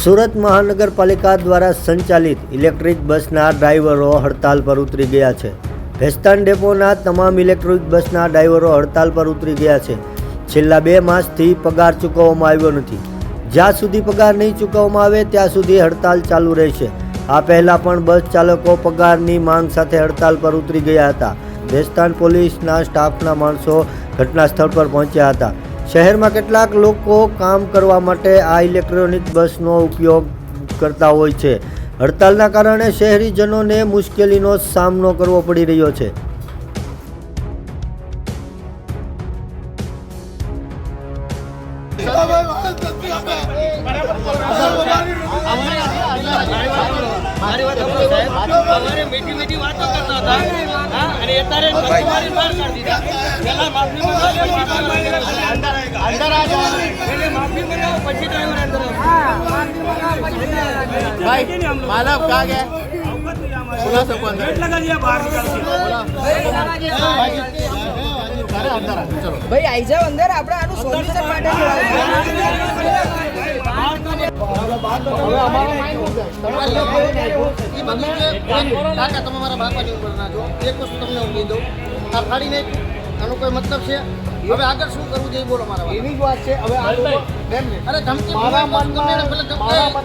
સુરત મહાનગરપાલિકા દ્વારા સંચાલિત ઇલેક્ટ્રિક બસના ડ્રાઈવરો હડતાલ પર ઉતરી ગયા છે. ભેસ્તાન ડેપોના તમામ ઇલેક્ટ્રિક બસના ડ્રાઈવરો હડતાલ પર ઉતરી ગયા છે. છેલ્લા બે માસથી પગાર ચૂકવવામાં આવ્યો નથી. જ્યાં સુધી પગાર નહીં ચૂકવવામાં આવે, ત્યાં સુધી હડતાલ ચાલુ રહેશે. આ પહેલાં પણ બસ ચાલકો પગારની માંગ સાથે હડતાલ પર ઉતરી ગયા હતા. ભેસ્તાન પોલીસના સ્ટાફના માણસો ઘટના સ્થળ પર પહોંચ્યા હતા. શહેરમાં કેટલાક લોકો કામ કરવા માટે આ ઇલેક્ટ્રોનિક બસનો ઉપયોગ કરતા હોય છે. હડતાલના કારણે શહેરીજનોને મુશ્કેલીનો સામનો કરવો પડી રહ્યો છે. અમારે મીઠી મીઠી વાતો કરતા હતા. भाई मालव कहाँ गया बुला सबको अंदर अरे अंदर आ चलो ભાઈ આઈ જાવ અંદર આપણે આનું સોલ્યુશન માટે હવે અમારો જે એ બધું જે કાકા તમે મારા બાપાની ઉપર નાખો. એક વસ્તુ તમને હું કહી દઉં. આ ફાડી નાખ્યું આનો કોઈ મતલબ છે? હવે આગળ શું કરવું જોઈએ બોલો મારા એની જ વાત છે. હવે અરે ધમકી મારા ભલે મનમાં